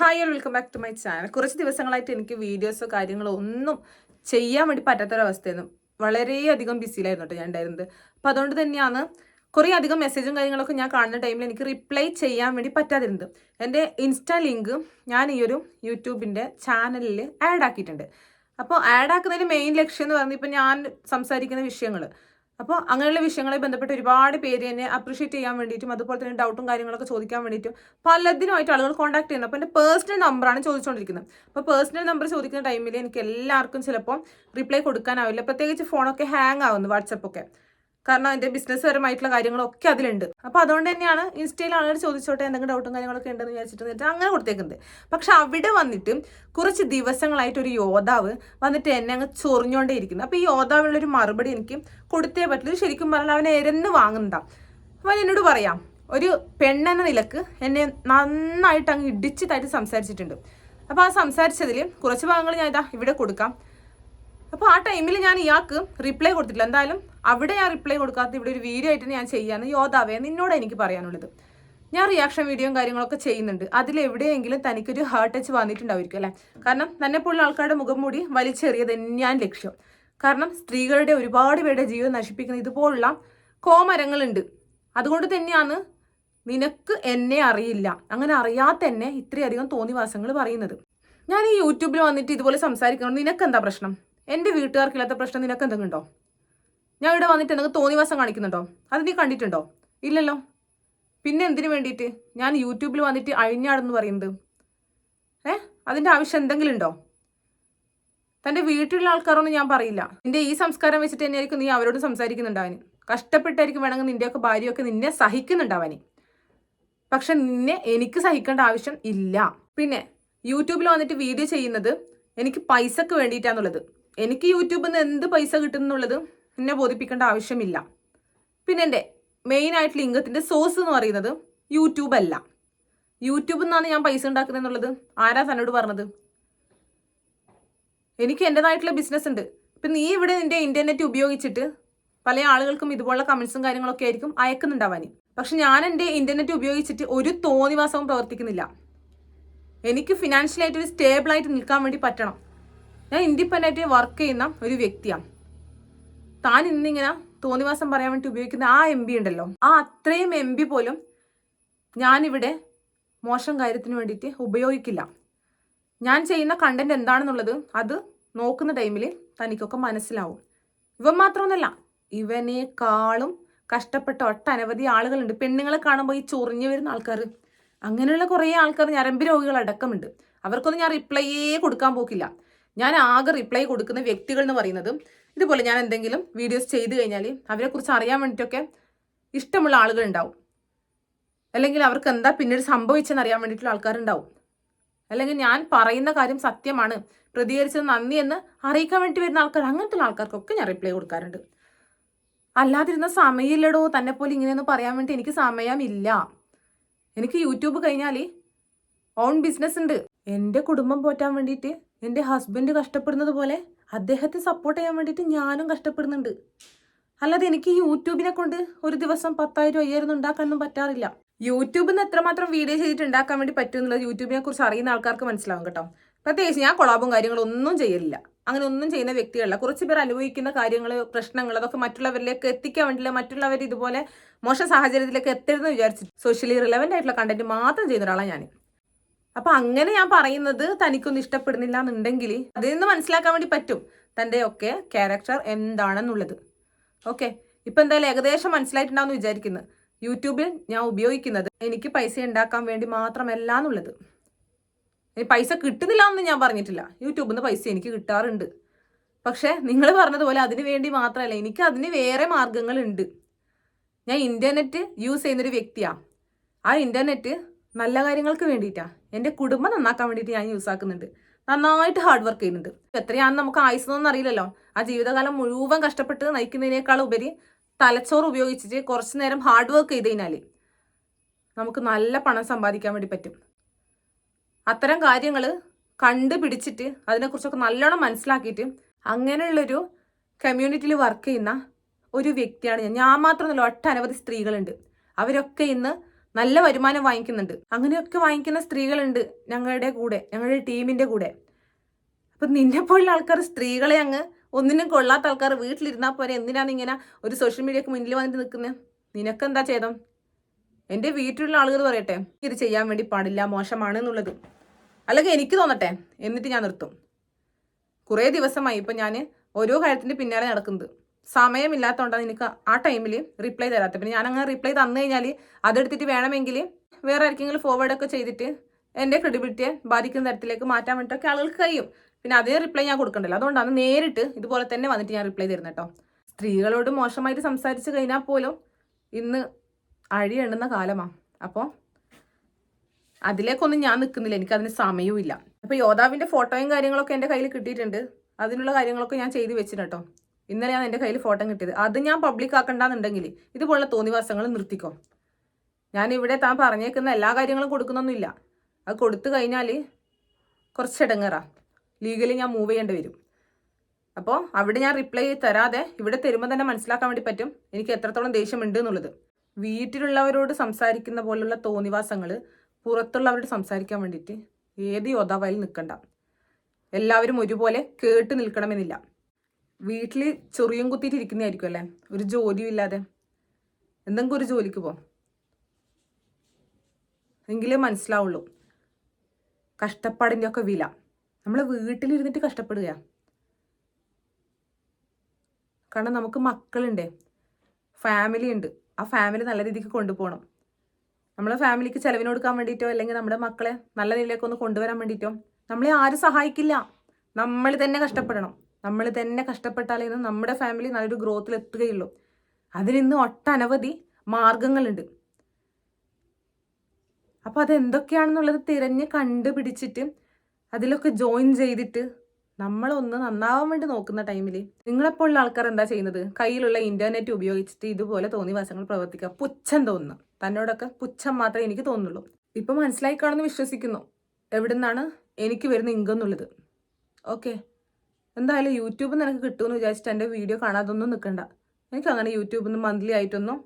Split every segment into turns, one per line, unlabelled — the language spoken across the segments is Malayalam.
Hi welcome back to my channel കുറച്ച് ദിവസങ്ങളായിട്ട് എനിക്ക് വീഡിയോസോ കാര്യങ്ങളോ ഒന്നും ചെയ്യാൻ വേണ്ടി പറ്റാത്തൊരവസ്ഥയായിരുന്നു. വളരെയധികം ബിസിയിലായിരുന്നു കേട്ടോ ഞാൻ ഉണ്ടായിരുന്നത്. അപ്പം അതുകൊണ്ട് തന്നെയാണ് കുറേ അധികം മെസ്സേജും കാര്യങ്ങളൊക്കെ ഞാൻ കാണുന്ന ടൈമിൽ എനിക്ക് റിപ്ലൈ ചെയ്യാൻ വേണ്ടി പറ്റാതിരുന്നത്. എന്റെ ഇൻസ്റ്റാ ലിങ്ക് ഞാൻ ഈ ഒരു യൂട്യൂബിന്റെ ചാനലിൽ ആഡ് ആക്കിയിട്ടുണ്ട്. അപ്പോൾ ആഡ് ആക്കുന്നതിന് മെയിൻ ലക്ഷ്യം എന്ന് പറഞ്ഞാൽ ഇപ്പം ഞാൻ സംസാരിക്കുന്ന വിഷയങ്ങൾ അപ്പോൾ അങ്ങനെയുള്ള വിഷയങ്ങളെ ബന്ധപ്പെട്ട് ഒരുപാട് പേര് എന്നെ അപ്രീഷിയേറ്റ് ചെയ്യാൻ വേണ്ടിയിട്ടും അതുപോലെ തന്നെ ഡൗട്ടും കാര്യങ്ങളൊക്കെ ചോദിക്കാൻ വേണ്ടിയിട്ടും പലതിനുമായിട്ട് ആളുകൾ കോൺടാക്ട് ചെയ്യുന്നത് അപ്പോൾ എന്റെ പേഴ്സണൽ നമ്പറാണ് ചോദിച്ചുകൊണ്ടിരിക്കുന്നത് അപ്പോൾ പേഴ്സണൽ നമ്പർ ചോദിക്കുന്ന ടൈമിൽ എനിക്ക് എല്ലാവർക്കും ചിലപ്പോൾ റിപ്ലൈ കൊടുക്കാനാവില്ല. പ്രത്യേകിച്ച് ഫോണൊക്കെ ഹാങ് ആവുന്നു വാട്സപ്പൊക്കെ കാരണം എന്റെ ബിസിനസ് പരമായിട്ടുള്ള കാര്യങ്ങളൊക്കെ അതിലുണ്ട്. അപ്പോൾ അതുകൊണ്ട് തന്നെയാണ് ഇൻസ്റ്റയിൽ ആളുകൾ ചോദിച്ചോട്ടെ എന്തെങ്കിലും ഡൗട്ടും കാര്യങ്ങളൊക്കെ ഉണ്ടെന്ന് വിചാരിച്ചിട്ട് എന്നിട്ട് അങ്ങനെ കൊടുത്തേക്കുന്നത്. പക്ഷെ അവിടെ വന്നിട്ട് കുറച്ച് ദിവസങ്ങളായിട്ട് ഒരു യോദ്ധാവ് വന്നിട്ട് എന്നെ അങ്ങ് ചൊറിഞ്ഞോണ്ടേ ഇരിക്കുന്നു അപ്പോൾ ഈ യോദ്ധാവിനുള്ളൊരു മറുപടി എനിക്ക് കൊടുത്തേ പറ്റില്ല. ശരിക്കും പറഞ്ഞാൽ അവനെ എരന്ന് വാങ്ങുന്നതാ. അവൻ എന്നോട് പറയാം ഒരു പെണ്ണെന്ന നിലയ്ക്ക് എന്നെ നന്നായിട്ട് അങ്ങ് ഇടിച്ചിട്ടായിട്ട് സംസാരിച്ചിട്ടുണ്ട്. അപ്പോൾ ആ സംസാരിച്ചതിൽ കുറച്ച് ഭാഗങ്ങൾ ഞാൻ ഇതാ ഇവിടെ കൊടുക്കാം. അപ്പോൾ ആ ടൈമിൽ ഞാൻ ഇയാൾക്ക് റിപ്ലൈ കൊടുത്തിട്ടില്ല. എന്തായാലും അവിടെ ഞാൻ റിപ്ലൈ കൊടുക്കാത്ത ഇവിടെ ഒരു വീഡിയോ ആയിട്ട് ഞാൻ ചെയ്യാന്ന് യോദ്ധാവേ നിന്നോട് എനിക്ക് പറയാനുള്ളത്. ഞാൻ റിയാക്ഷൻ വീഡിയോയും കാര്യങ്ങളൊക്കെ ചെയ്യുന്നുണ്ട്. അതിൽ എവിടെയെങ്കിലും തനിക്കൊരു ഹാർട്ട് ടച്ച് വന്നിട്ടുണ്ടാവും അല്ലേ? കാരണം തന്നെ പോലുള്ള ആൾക്കാരുടെ മുഖം മൂടി വലിച്ചെറിയത് ഞാൻ ലക്ഷ്യം. കാരണം സ്ത്രീകളുടെ ഒരുപാട് പേരുടെ ജീവിതം നശിപ്പിക്കുന്ന ഇതുപോലുള്ള കോമരങ്ങളുണ്ട്. അതുകൊണ്ട് തന്നെയാണ് നിനക്ക് എന്നെ അറിയില്ല. അങ്ങനെ അറിയാത്ത എന്നെ ഇത്രയധികം തോന്നിവാസങ്ങൾ പറയുന്നത്. ഞാൻ ഈ യൂട്യൂബിൽ വന്നിട്ട് ഇതുപോലെ സംസാരിക്കണം നിനക്ക് എന്താ പ്രശ്നം? എന്റെ വീട്ടുകാർക്കില്ലാത്ത പ്രശ്നം നിനക്ക് എന്തെങ്കിലും ഉണ്ടോ? ഞാൻ ഇവിടെ വന്നിട്ട് എന്തെങ്കിലും തോന്നിവാസം കാണിക്കുന്നുണ്ടോ? അത് നീ കണ്ടിട്ടുണ്ടോ? ഇല്ലല്ലോ. പിന്നെ എന്തിനു വേണ്ടിയിട്ട്? ഞാൻ യൂട്യൂബിൽ വന്നിട്ട് അഴിഞ്ഞാടെന്ന് പറയുന്നത്. ഏ? അതിന്റെ ആവശ്യം എന്തെങ്കിലും ഉണ്ടോ? തന്റെ വീട്ടിലുള്ള ആൾക്കാരൊന്നും ഞാൻ പറയില്ല. നിന്റെ ഈ സംസ്കാരം വെച്ചിട്ട് തന്നെയായിരിക്കും നീ അവരോട് സംസാരിക്കുന്നുണ്ടാവാൻ കഷ്ടപ്പെട്ടായിരിക്കും വേണമെങ്കിൽ നിന്റെയൊക്കെ ഭാര്യയൊക്കെ നിന്നെ സഹിക്കുന്നുണ്ടാവാൻ പക്ഷെ നിന്നെ എനിക്ക് സഹിക്കേണ്ട ആവശ്യം ഇല്ല. പിന്നെ യൂട്യൂബിൽ വന്നിട്ട് വീഡിയോ ചെയ്യുന്നത് എനിക്ക് പൈസക്ക് വേണ്ടിയിട്ടാന്നുള്ളത്. എനിക്ക് യൂട്യൂബിൽ നിന്ന് എന്ത് പൈസ കിട്ടുന്നുള്ളത്? എന്നെ ബോധിപ്പിക്കേണ്ട ആവശ്യമില്ല. പിന്നെ എന്റെ മെയിൻ ആയിട്ടുള്ള ഇംഗത്തിന്റെ സോഴ്സ് എന്ന് പറയുന്നത് യൂട്യൂബ് അല്ല. യൂട്യൂബിൽ നിന്നാണ് ഞാൻ പൈസ ഉണ്ടാക്കുന്നത് എന്നുള്ളത്? ആരാ തന്നോട് പറഞ്ഞത്? എനിക്ക് എന്റെതായിട്ടുള്ള ബിസിനസ് ഉണ്ട്. ഇപ്പം നീ ഇവിടെ നിന്റെ ഇന്റർനെറ്റ് ഉപയോഗിച്ചിട്ട് പല ആളുകൾക്കും ഇതുപോലുള്ള കമൻസും കാര്യങ്ങളൊക്കെ ആയിരിക്കും അയക്കുന്നുണ്ടാവാൻ പക്ഷെ ഞാൻ എന്റെ ഇന്റർനെറ്റ് ഉപയോഗിച്ചിട്ട് ഒരു തോന്നിവാസവും പ്രവർത്തിക്കുന്നില്ല. എനിക്ക് ഫിനാൻഷ്യലായിട്ട് ഒരു സ്റ്റേബിളായിട്ട് നിൽക്കാൻ വേണ്ടി പറ്റണം. ഞാൻ ഇൻഡിപെൻഡന്റ് വർക്ക് ചെയ്യുന്ന ഒരു വ്യക്തിയാണ്. താൻ ഇന്നിങ്ങനെ തോന്നിവാസം പറയാൻ വേണ്ടി ഉപയോഗിക്കുന്ന ആ എം ബി ഉണ്ടല്ലോ. ആ അത്രയും എം ബി പോലും ഞാനിവിടെ മോശം കാര്യത്തിന് വേണ്ടിയിട്ട് ഉപയോഗിക്കില്ല. ഞാൻ ചെയ്യുന്ന കണ്ടന്റ് എന്താണെന്നുള്ളത് അത് നോക്കുന്ന ടൈമിൽ തനിക്കൊക്കെ മനസ്സിലാവും. ഇവൻ മാത്രമൊന്നുമല്ല ഇവനേക്കാളും കഷ്ടപ്പെട്ട ഒട്ടനവധി ആളുകളുണ്ട്. പെണ്ണുങ്ങളെ കാണുമ്പോൾ ഈ ചൊറിഞ്ഞു വരുന്ന ആൾക്കാർ അങ്ങനെയുള്ള കുറേ ആൾക്കാർ ഞരമ്പ് രോഗികൾ അടക്കമുണ്ട്. അവർക്കൊന്നും ഞാൻ റിപ്ലൈയേ കൊടുക്കാൻ പോക്കില്ല. ഞാൻ ആകെ റിപ്ലൈ കൊടുക്കുന്ന വ്യക്തികൾ എന്ന് പറയുന്നത് ഇതുപോലെ ഞാൻ എന്തെങ്കിലും വീഡിയോസ് ചെയ്തു കഴിഞ്ഞാൽ അവരെക്കുറിച്ച് അറിയാൻ വേണ്ടിയിട്ടൊക്കെ ഇഷ്ടമുള്ള ആളുകൾ ഉണ്ടാവും. അല്ലെങ്കിൽ അവർക്ക് എന്താ പിന്നീട് സംഭവിച്ചെന്ന് അറിയാൻ വേണ്ടിയിട്ടുള്ള ആൾക്കാരുണ്ടാവും അല്ലെങ്കിൽ ഞാൻ പറയുന്ന കാര്യം സത്യമാണ് പ്രതികരിച്ചത് നന്ദി എന്ന് അറിയിക്കാൻ വേണ്ടി വരുന്ന ആൾക്കാർ അങ്ങനത്തെ ആൾക്കാർക്കൊക്കെ ഞാൻ റിപ്ലൈ കൊടുക്കാറുണ്ട്. അല്ലാതിരുന്ന സമയമില്ലടോ തന്നെ പോലെ ഇങ്ങനെയൊന്നും പറയാൻ വേണ്ടി എനിക്ക് സമയമില്ല. എനിക്ക് യൂട്യൂബ് കഴിഞ്ഞാൽ ഓൺ ബിസിനസ് ഉണ്ട്. എന്റെ കുടുംബം പോറ്റാൻ വേണ്ടിയിട്ട് എന്റെ ഹസ്ബൻഡ് കഷ്ടപ്പെടുന്നത് പോലെ അദ്ദേഹത്തെ സപ്പോർട്ട് ചെയ്യാൻ വേണ്ടിയിട്ട് ഞാനും കഷ്ടപ്പെടുന്നുണ്ട്. അല്ലാതെ എനിക്ക് യൂട്യൂബിനെ കൊണ്ട് ഒരു ദിവസം പത്തായിരം അയ്യായിരം ഉണ്ടാക്കാനൊന്നും പറ്റാറില്ല. യൂട്യൂബിൽ നിന്ന് എത്രമാത്രം വീഡിയോ ചെയ്തിട്ട് ഉണ്ടാക്കാൻ വേണ്ടി പറ്റും എന്നുള്ളത് യൂട്യൂബിനെ കുറിച്ച് അറിയുന്ന ആൾക്കാർക്ക് മനസ്സിലാവും കേട്ടോ. പ്രത്യേകിച്ച് ഞാൻ കൊളാബും കാര്യങ്ങളും ഒന്നും ചെയ്യലില്ല. അങ്ങനെ ഒന്നും ചെയ്യുന്ന വ്യക്തികളല്ല. കുറച്ച് പേർ അനുഭവിക്കുന്ന കാര്യങ്ങൾ പ്രശ്നങ്ങൾ അതൊക്കെ മറ്റുള്ളവരിലേക്ക് എത്തിക്കാൻ വേണ്ടിയില്ല മറ്റുള്ളവർ ഇതുപോലെ മോശം സാഹചര്യത്തിലേക്ക് എത്തരുതെന്ന് വിചാരിച്ചു സോഷ്യലി റിലവന്റ് ആയിട്ടുള്ള കണ്ടന്റ് മാത്രം ചെയ്യുന്ന ഒരാളാണ് ഞാൻ അപ്പൊ അങ്ങനെ ഞാൻ പറയുന്നത് തനിക്കൊന്നും ഇഷ്ടപ്പെടുന്നില്ല എന്നുണ്ടെങ്കിൽ അതിൽ നിന്ന് മനസ്സിലാക്കാൻ വേണ്ടി പറ്റും തന്റെ ഒക്കെ ക്യാരക്ടർ എന്താണെന്നുള്ളത്. ഓക്കെ ഇപ്പൊ എന്തായാലും ഏകദേശം മനസ്സിലായിട്ടുണ്ടാവും വിചാരിക്കുന്നു. യൂട്യൂബിൽ ഞാൻ ഉപയോഗിക്കുന്നത് എനിക്ക് പൈസ ഉണ്ടാക്കാൻ വേണ്ടി മാത്രമല്ല എന്നുള്ളത് പൈസ കിട്ടുന്നില്ല എന്ന് ഞാൻ പറഞ്ഞിട്ടില്ല. യൂട്യൂബിൽ നിന്ന് പൈസ എനിക്ക് കിട്ടാറുണ്ട്. പക്ഷേ നിങ്ങൾ പറഞ്ഞതുപോലെ അതിന് വേണ്ടി മാത്രമല്ല എനിക്ക് അതിന് വേറെ മാർഗങ്ങളുണ്ട് ഞാൻ ഇന്റർനെറ്റ് യൂസ് ചെയ്യുന്നൊരു വ്യക്തിയാണ് ആ ഇന്റർനെറ്റ് നല്ല കാര്യങ്ങൾക്ക് വേണ്ടിയിട്ടാണ് എന്റെ കുടുംബം നന്നാക്കാൻ വേണ്ടിയിട്ട് ഞാൻ യൂസ് ആക്കുന്നുണ്ട്. നന്നായിട്ട് ഹാർഡ് വർക്ക് ചെയ്യുന്നുണ്ട്. എത്രയാണെന്ന് നമുക്ക് ആയുസെന്നൊന്നും അറിയില്ലല്ലോ. ആ ജീവിതകാലം മുഴുവൻ കഷ്ടപ്പെട്ട് നയിക്കുന്നതിനേക്കാൾ ഉപരി തലച്ചോറ് ഉപയോഗിച്ചിട്ട് കുറച്ച് നേരം ഹാർഡ് വർക്ക് ചെയ്ത് കഴിഞ്ഞാൽ നമുക്ക് നല്ല പണം സമ്പാദിക്കാൻ വേണ്ടി പറ്റും. അത്തരം കാര്യങ്ങൾ കണ്ടുപിടിച്ചിട്ട് അതിനെക്കുറിച്ചൊക്കെ നല്ലോണം മനസ്സിലാക്കിയിട്ട് അങ്ങനെയുള്ളൊരു കമ്മ്യൂണിറ്റിയിൽ വർക്ക് ചെയ്യുന്ന ഒരു വ്യക്തിയാണ് ഞാൻ. ഞാൻ മാത്രമല്ല ഒട്ടനവധി സ്ത്രീകളുണ്ട്. അവരൊക്കെ ഇന്ന് നല്ല വരുമാനം വാങ്ങിക്കുന്നുണ്ട്. അങ്ങനെയൊക്കെ വാങ്ങിക്കുന്ന സ്ത്രീകളുണ്ട് ഞങ്ങളുടെ കൂടെ ഞങ്ങളുടെ ടീമിന്റെ കൂടെ. അപ്പൊ നിന്നെ പോലുള്ള ആൾക്കാർ സ്ത്രീകളെ അങ്ങ് ഒന്നിനും കൊള്ളാത്ത ആൾക്കാർ വീട്ടിലിരുന്നാൽ പോരെ? എന്തിനാണ് ഇങ്ങനെ ഒരു സോഷ്യൽ മീഡിയക്ക് മുന്നിൽ വന്നിട്ട് നിൽക്കുന്നത് നിനക്കെന്താ ചെയ്തം എന്റെ വീട്ടിലുള്ള ആളുകൾ പറയട്ടെ ഇത് ചെയ്യാൻ വേണ്ടി പാടില്ല മോശമാണ് എന്നുള്ളത്. അല്ലെങ്കിൽ എനിക്ക് തോന്നട്ടെ എന്നിട്ട് ഞാൻ നിർത്തും. കുറേ ദിവസമായി ഇപ്പം ഞാൻ ഓരോ കാര്യത്തിന്റെ പിന്നാലെ നടക്കുന്നത്. സമയമില്ലാത്തതുകൊണ്ടാണ് എനിക്ക് ആ ടൈമിൽ റിപ്ലൈ തരാത്തത് പിന്നെ ഞാൻ അങ്ങനെ റിപ്ലൈ തന്നു കഴിഞ്ഞാൽ അതെടുത്തിട്ട് വേണമെങ്കിൽ വേറെ ആർക്കെങ്കിലും ഫോർവേഡ് ഒക്കെ ചെയ്തിട്ട് എന്റെ ക്രെഡിബിലിറ്റിയെ ബാധിക്കുന്ന തരത്തിലേക്ക് മാറ്റാൻ വേണ്ടിയിട്ടൊക്കെ ആളുകൾക്ക് കഴിയും. പിന്നെ അതേ റിപ്ലൈ ഞാൻ കൊടുക്കണ്ടല്ലോ. അതുകൊണ്ടാണ് നേരിട്ട് ഇതുപോലെ തന്നെ വന്നിട്ട് ഞാൻ റിപ്ലൈ തരുന്നത് കേട്ടോ സ്ത്രീകളോട് മോശമായിട്ട് സംസാരിച്ച് കഴിഞ്ഞാൽ പോലും ഇന്ന് അഴി എണ്ണുന്ന കാലമാണ് അപ്പോൾ അതിലേക്കൊന്നും ഞാൻ നിൽക്കുന്നില്ല എനിക്ക് അതിന് സമയവും ഇല്ല അപ്പോൾ യോദാവിന്റെ ഫോട്ടോയും കാര്യങ്ങളൊക്കെ എന്റെ കയ്യിൽ കിട്ടിയിട്ടുണ്ട്. അതിനുള്ള കാര്യങ്ങളൊക്കെ ഞാൻ ചെയ്തു വെച്ചിട്ടുണ്ട് കേട്ടോ ഇന്നലെ ഞാൻ എന്റെ കയ്യിൽ ഫോട്ടോ കിട്ടിയത്. അത് ഞാൻ പബ്ലിക് ആക്കണ്ടെന്നുണ്ടെങ്കിൽ ഇതുപോലുള്ള തോന്നിവാസങ്ങൾ നിർത്തിക്കോ. ഞാൻ ഇവിടെ താൻ പറഞ്ഞേക്കുന്ന എല്ലാ കാര്യങ്ങളും കൊടുക്കുന്നൊന്നുമില്ല. അത് കൊടുത്തു കഴിഞ്ഞാൽ കുറച്ച് ഇടങ്ങറാ ലീഗലി ഞാൻ മൂവ് ചെയ്യേണ്ടി വരും. അപ്പോൾ അവിടെ ഞാൻ റിപ്ലൈ തരാതെ ഇവിടെ തരുമ്പോൾ തന്നെ മനസ്സിലാക്കാൻ വേണ്ടി പറ്റും എനിക്ക് എത്രത്തോളം ദേഷ്യമുണ്ട് എന്നുള്ളത്. വീട്ടിലുള്ളവരോട് സംസാരിക്കുന്ന പോലുള്ള തോന്നിവാസങ്ങൾ പുറത്തുള്ളവരോട് സംസാരിക്കാൻ വേണ്ടിയിട്ട് ഏത് യോദ്ധാവായാലും നിൽക്കണ്ട. എല്ലാവരും ഒരുപോലെ കേട്ട് നിൽക്കണമെന്നില്ല. വീട്ടിൽ ചൊറിയും കുത്തിയിട്ട് ഇരിക്കുന്നതായിരിക്കും അല്ലേ? ഒരു ജോലിയും ഇല്ലാതെ. എന്തെങ്കിലും ഒരു ജോലിക്ക് പോ. എങ്കിലേ മനസ്സിലാവുള്ളൂ. കഷ്ടപ്പാടിന്റെ ഒക്കെ വില. നമ്മൾ വീട്ടിലിരുന്നിട്ട് കഷ്ടപ്പെടുക കാരണം നമുക്ക് മക്കളുണ്ട്. ഫാമിലി ഉണ്ട്. ആ ഫാമിലി നല്ല രീതിക്ക് കൊണ്ടുപോകണം. നമ്മളെ ഫാമിലിക്ക് ചെലവിന് കൊടുക്കാൻ വേണ്ടിയിട്ടോ അല്ലെങ്കിൽ നമ്മുടെ മക്കളെ നല്ല നിലയിലേക്ക് ഒന്ന് കൊണ്ടുവരാൻ വേണ്ടിയിട്ടോ നമ്മളെ ആരും സഹായിക്കില്ല. നമ്മൾ തന്നെ കഷ്ടപ്പെടണം. നമ്മൾ തന്നെ കഷ്ടപ്പെട്ടാലേ നമ്മുടെ ഫാമിലി നല്ലൊരു ഗ്രോത്തിൽ എത്തുകയുള്ളൂ. അതിനിന്ന് ഒട്ടനവധി മാർഗങ്ങളുണ്ട് അപ്പോൾ അതെന്തൊക്കെയാണെന്നുള്ളത് തിരഞ്ഞ് കണ്ടുപിടിച്ചിട്ട് അതിലൊക്കെ ജോയിൻ ചെയ്തിട്ട് നമ്മളൊന്ന് നന്നാവാൻ വേണ്ടി നോക്കുന്ന ടൈമിൽ നിങ്ങളെപ്പോലുള്ള ആൾക്കാർ എന്താ ചെയ്യുന്നത്? കയ്യിലുള്ള ഇന്റർനെറ്റ് ഉപയോഗിച്ചിട്ട് ഇതുപോലെ തോന്നിവാസങ്ങൾ പ്രവർത്തിക്കുക. പുച്ഛം തോന്നുന്നു. തന്നോടൊക്കെ പുച്ഛം മാത്രമേ എനിക്ക് തോന്നുള്ളൂ ഇപ്പം മനസ്സിലായി വിശ്വസിക്കുന്നു വിശ്വസിക്കുന്നു. എവിടുന്നാണ് എനിക്ക് വരുന്ന ഇൻകം എന്നുള്ളത്. ഓക്കെ എന്തായാലും യൂട്യൂബിൽ നിനക്ക് കിട്ടുമെന്ന് വിചാരിച്ചിട്ട് എന്റെ വീഡിയോ കാണാതൊന്നും നിൽക്കണ്ട എനിക്ക് അങ്ങനെ യൂട്യൂബിൽ നിന്ന് മന്ത്ലി ആയിട്ടൊന്നും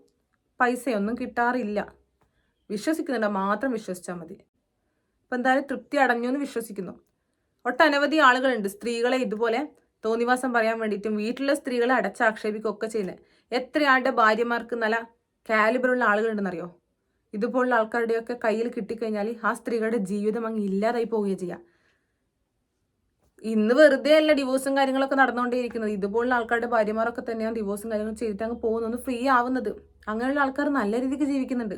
പൈസയൊന്നും കിട്ടാറില്ല. വിശ്വസിക്കുന്നുണ്ട് മാത്രം വിശ്വസിച്ചാൽ മതി. അപ്പം എന്തായാലും തൃപ്തി അടഞ്ഞു എന്ന് വിശ്വസിക്കുന്നു. ഒട്ടനവധി ആളുകളുണ്ട് സ്ത്രീകളെ ഇതുപോലെ തോന്നിവാസം പറയാൻ വേണ്ടിയിട്ടും വീട്ടിലെ സ്ത്രീകളെ അടച്ചാക്ഷേപിക്കുകയൊക്കെ ചെയ്യുന്നത് എത്രയാളുടെ ഭാര്യമാർക്ക് നല്ല കാലിബറുള്ള ആളുകളുണ്ടെന്നറിയോ? ഇതുപോലുള്ള ആൾക്കാരുടെയൊക്കെ കയ്യിൽ കിട്ടിക്കഴിഞ്ഞാൽ ആ സ്ത്രീകളുടെ ജീവിതം അങ്ങ് ഇല്ലാതായി പോവുകയാണ് ചെയ്യുക ഇന്ന് വെറുതെ അല്ല ഡിവോഴ്സും കാര്യങ്ങളൊക്കെ നടന്നുകൊണ്ടേയിരിക്കുന്നത്. ഇതുപോലുള്ള ആൾക്കാരുടെ ഭാര്യമാരൊക്കെ തന്നെയാണ് ഡിവോഴ്സും കാര്യങ്ങളും ചെയ്തിട്ട് അങ്ങ് പോകുന്നത് ഫ്രീ ആവുന്നത്. അങ്ങനെയുള്ള ആൾക്കാർ നല്ല രീതിക്ക് ജീവിക്കുന്നുണ്ട്.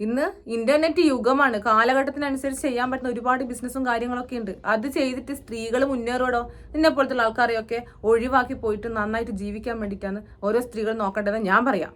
ഇന്ന് ഇന്റർനെറ്റ് യുഗമാണ്. കാലഘട്ടത്തിനനുസരിച്ച് ചെയ്യാൻ പറ്റുന്ന ഒരുപാട് ബിസിനസ്സും കാര്യങ്ങളൊക്കെ ഉണ്ട്. അത് ചെയ്തിട്ട് സ്ത്രീകൾ മുന്നേറോടോ നിന്നെ പോലത്തുള്ള ആൾക്കാരെയൊക്കെ ഒഴിവാക്കി പോയിട്ട് നന്നായിട്ട് ജീവിക്കാൻ വേണ്ടിയിട്ടാണ് ഓരോ സ്ത്രീകൾ നോക്കേണ്ടതെന്ന് ഞാൻ പറയാം.